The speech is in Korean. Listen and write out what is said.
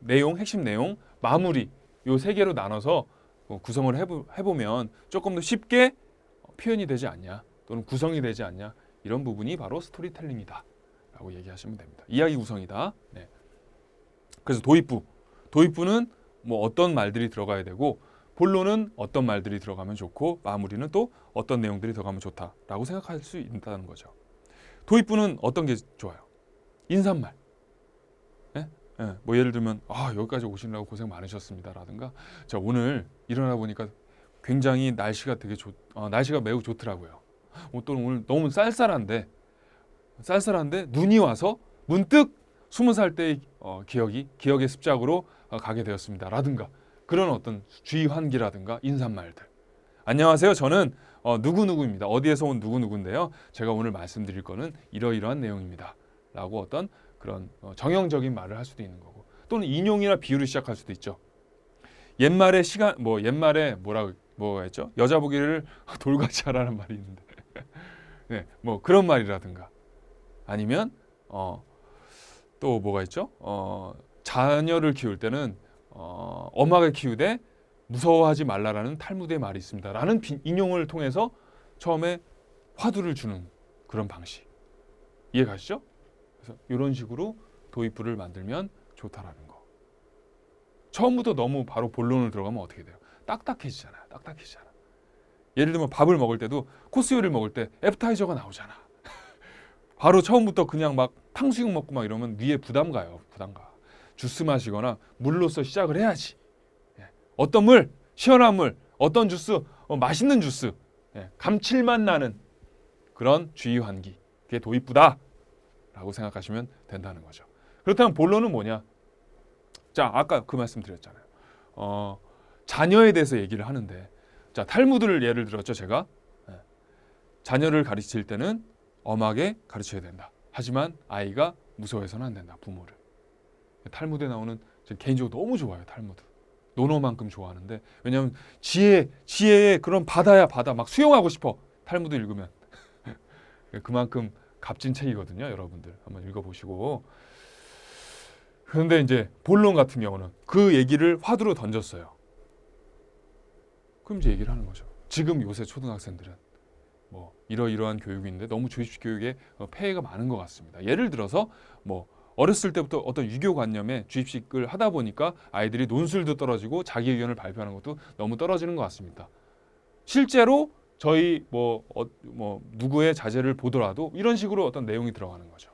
내용, 핵심 내용, 마무리 요 세 개로 나눠서 어, 구성을 해보, 해보면 조금 더 쉽게 표현이 되지 않냐 또는 구성이 되지 않냐 이런 부분이 바로 스토리텔링이다 라고 얘기하시면 됩니다. 이야기 구성이다. 네. 그래서 도입부, 도입부는 뭐 어떤 말들이 들어가야 되고 본론은 어떤 말들이 들어가면 좋고 마무리는 또 어떤 내용들이 들어가면 좋다라고 생각할 수 있다는 거죠. 도입부는 어떤 게 좋아요? 인사말. 예? 예, 뭐 예를 들면 아 여기까지 오시느라고 고생 많으셨습니다라든가 자 오늘 일어나 보니까 굉장히 날씨가 되게 좋 어, 날씨가 매우 좋더라고요. 어, 또는 오늘 너무 쌀쌀한데 쌀쌀한데 눈이 와서 문득 스무 살 때의 어, 기억이 기억의 습작으로 어, 가게 되었습니다라든가 그런 어떤 주의 환기라든가 인사말들. 안녕하세요. 저는 어, 누구 누구입니다. 어디에서 온 누구 누구인데요. 제가 오늘 말씀드릴 거는 이러이러한 내용입니다. 라고 어떤 그런 어, 정형적인 말을 할 수도 있는 거고 또는 인용이나 비유를 시작할 수도 있죠. 옛말에 시간 뭐 옛말에 뭐라 뭐가 했죠? 여자 보기를 돌같이 하라는 말이 있는데. 네, 뭐 그런 말이라든가 아니면 어, 또 뭐가 있죠? 어, 자녀를 키울 때는 어, 엄하게 키우되 무서워하지 말라라는 탈무드의 말이 있습니다 라는 비- 인용을 통해서 처음에 화두를 주는 그런 방식 이해 가시죠? 그래서 이런 식으로 도입부를 만들면 좋다라는 거. 처음부터 너무 바로 본론을 들어가면 어떻게 돼요? 딱딱해지잖아요. 딱딱해지잖아. 예를 들면 밥을 먹을 때도 코스 요리를 먹을 때 애프타이저가 나오잖아. 바로 처음부터 그냥 막 탕수육 먹고 막 이러면 위에 부담 가요. 부담 가. 주스 마시거나 물로서 시작을 해야지. 예. 어떤 물, 시원한 물, 어떤 주스, 어, 맛있는 주스, 예. 감칠맛 나는 그런 주의 환기. 그게 도입부다 라고 생각하시면 된다는 거죠. 그렇다면 본론은 뭐냐? 자, 아까 그 말씀 드렸잖아요. 어, 자녀에 대해서 얘기를 하는데, 자, 탈무드를 예를 들었죠, 제가. 예. 자녀를 가르칠 때는 엄하게 가르쳐야 된다. 하지만 아이가 무서워해서는 안 된다, 부모를. 탈무드에 나오는 제 개인적으로 너무 좋아요, 탈무드. 논어만큼 좋아하는데 왜냐하면 지혜 지혜의 그런 바다야 바다 막 수영하고 싶어 탈무드 읽으면 그만큼 값진 책이거든요 여러분들. 한번 읽어보시고. 그런데 이제 본론 같은 경우는 그 얘기를 화두로 던졌어요. 그럼 이제 얘기를 하는 거죠. 지금 요새 초등학생들은 뭐 이러이러한 교육인데 너무 주입식 교육에 어, 폐해가 많은 것 같습니다. 예를 들어서 뭐 어렸을 때부터 어떤 유교관념에 주입식을 하다 보니까 아이들이 논술도 떨어지고 자기 의견을 발표하는 것도 너무 떨어지는 것 같습니다. 실제로 저희 뭐, 어, 뭐 누구의 자제를 보더라도 이런 식으로 어떤 내용이 들어가는 거죠.